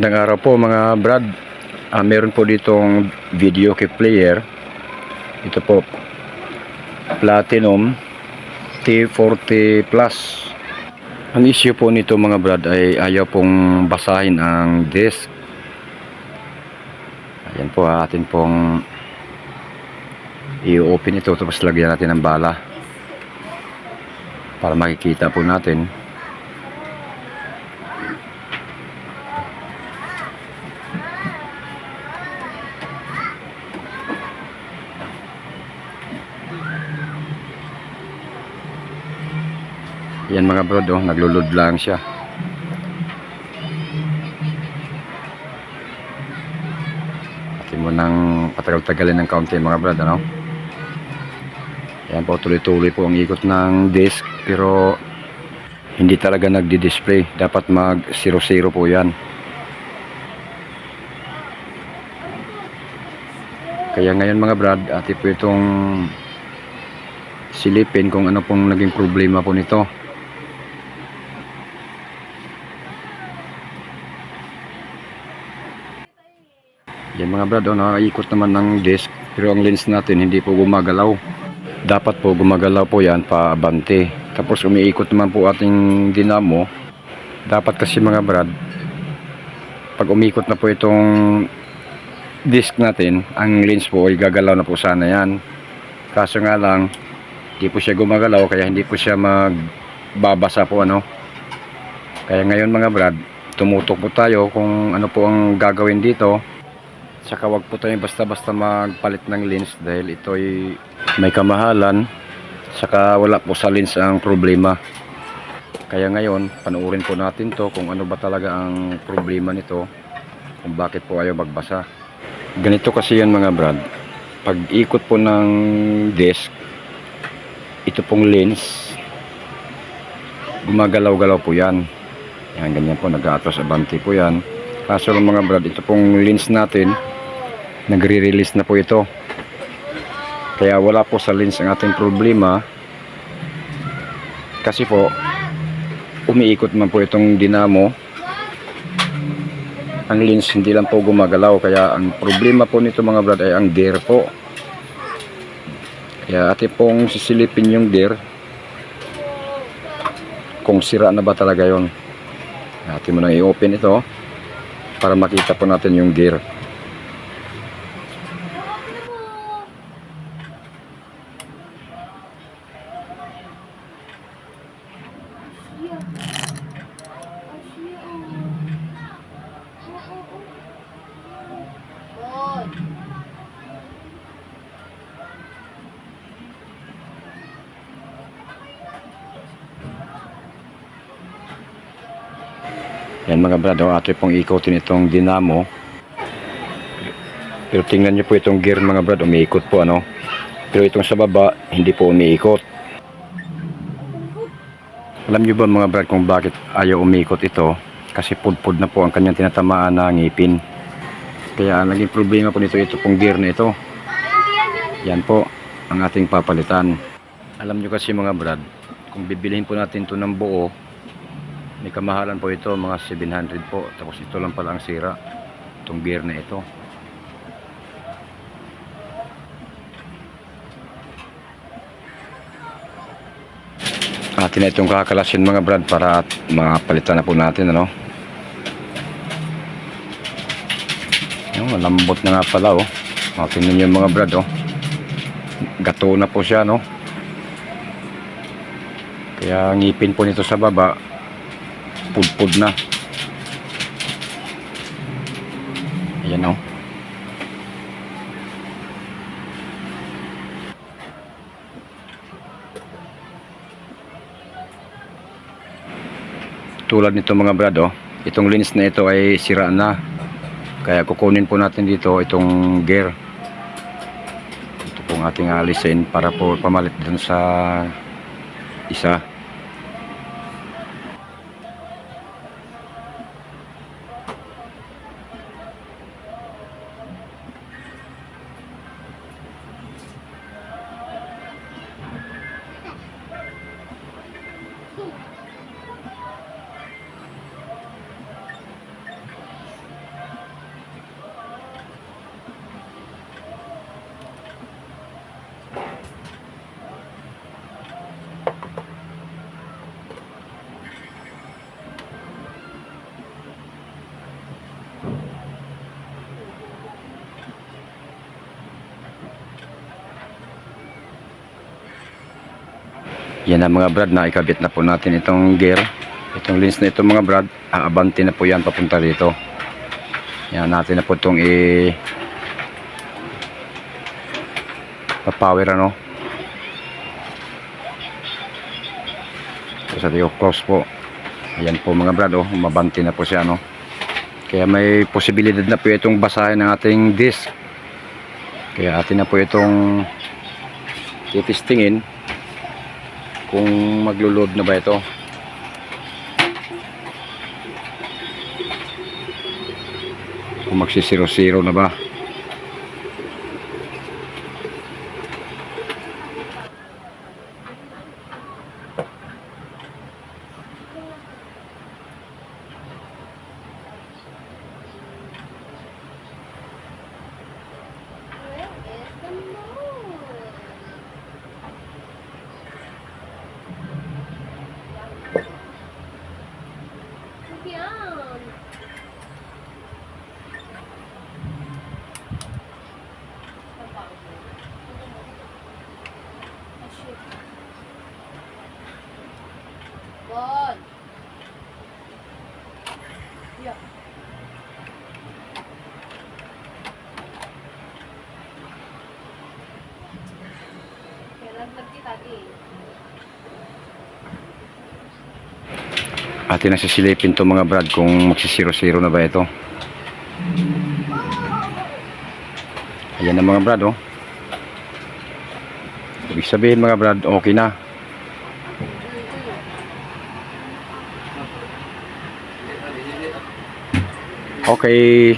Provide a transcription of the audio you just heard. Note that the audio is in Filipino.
Magandang araw po mga brad. Ah, meron po ditong video key player. Ito po Platinum T40 Plus. Ang issue po nito mga brad ay ayaw pong basahin ang disk. Ayan po ah, atin pong i-open ito tapos lagyan natin ng bala para makikita po natin Yan mga bro, oh, naglulod lang siya. Atin mo nang patagal-tagalin ng kaunti mga brad, ano? Yan po, tuloy-tuloy po ang ikot ng disk, pero hindi talaga nagdi-display. Dapat mag 0-0 po yan. Kaya ngayon mga brad, ati po itong silipin kung ano pong naging problema po nito. Yan mga brad, oh, nakakaikot naman ng disk pero ang lens natin hindi po gumagalaw. Dapat po gumagalaw po yan paabante. Tapos umiikot naman po ating dinamo. Dapat kasi mga brad, pag umikot na po itong disk natin, ang lens po ay gagalaw na po sana yan. Kaso nga lang, hindi po siya gumagalaw kaya hindi po siya magbabasa po ano. Kaya ngayon mga brad, tumutok po tayo kung ano po ang gagawin dito. Saka wag po tayo basta-basta magpalit ng lens dahil ito ay may kamahalan. Saka wala po sa lens ang problema. Kaya ngayon, panuorin po natin to kung ano ba talaga ang problema nito. Kung bakit po ayaw magbasa. Ganito kasi yan mga brad. Pag ikot po ng disk, ito pong lens, gumagalaw-galaw po yan. Yan, ganyan po, nag-aatros abante po yan. Kaso mga brad, ito pong lens natin, nagre-release na po ito. Kaya wala po sa lens ang ating problema. Kasi po, umiikot man po itong dinamo. Ang lens hindi lang po gumagalaw. Kaya ang problema po nito mga brad ay ang gear po. Kaya atin pong sisilipin yung gear. Kung sira na ba talaga yon. Atin mo nang i-open ito para makita po natin yung gear. Yan mga brad, oh, ato pong ikotin itong dinamo. Pero tingnan nyo po itong gear mga brad, umiikot po ano. Pero itong sa baba, hindi po umiikot. Alam nyo ba mga brad kung bakit ayaw umiikot ito? Kasi pudpud na po ang kanyang tinatamaan na ngipin. Kaya naging problema po nito ito pong gear na ito. Yan po ang ating papalitan. Alam nyo kasi mga brad, kung bibilihin po natin ito ng buo, may kamahalan po ito, mga 700 po. Tapos ito lang pala ang sira. Itong gear na ito. Atin na itong kakalasin mga brad para mapalitan na po natin ano. Yung malambot na nga pala oh. O, tingnan yung mga brad oh. Gato na po siya no. Kaya ngipin po nito sa baba pudpud na. Ayan o. Tulad nito mga brad oh, itong lens na ito ay sira na. Kaya kukunin po natin dito itong gear. Ito pong ating alisin para po pamalit dun sa isa. Yan na mga brad, naikabit na po natin itong gear. Itong lens na ito mga brad, aabante na po yan papunta dito. Yan natin na po itong i pa-power ano. Sa Dio Cross po. Ayan po mga brad, oh, mabante na po siya no. Kaya may posibilidad na po itong basahin ng ating disc. Kaya atin na po itong titistingin kung maglo-load na ba ito. Kung magsi-zero-zero na ba. Atin na sisilipin to mga brad kung magsi-zero-zero na ba ito. Ayan na mga brad oh. Ibig sabihin mga brad, okay na. Okay.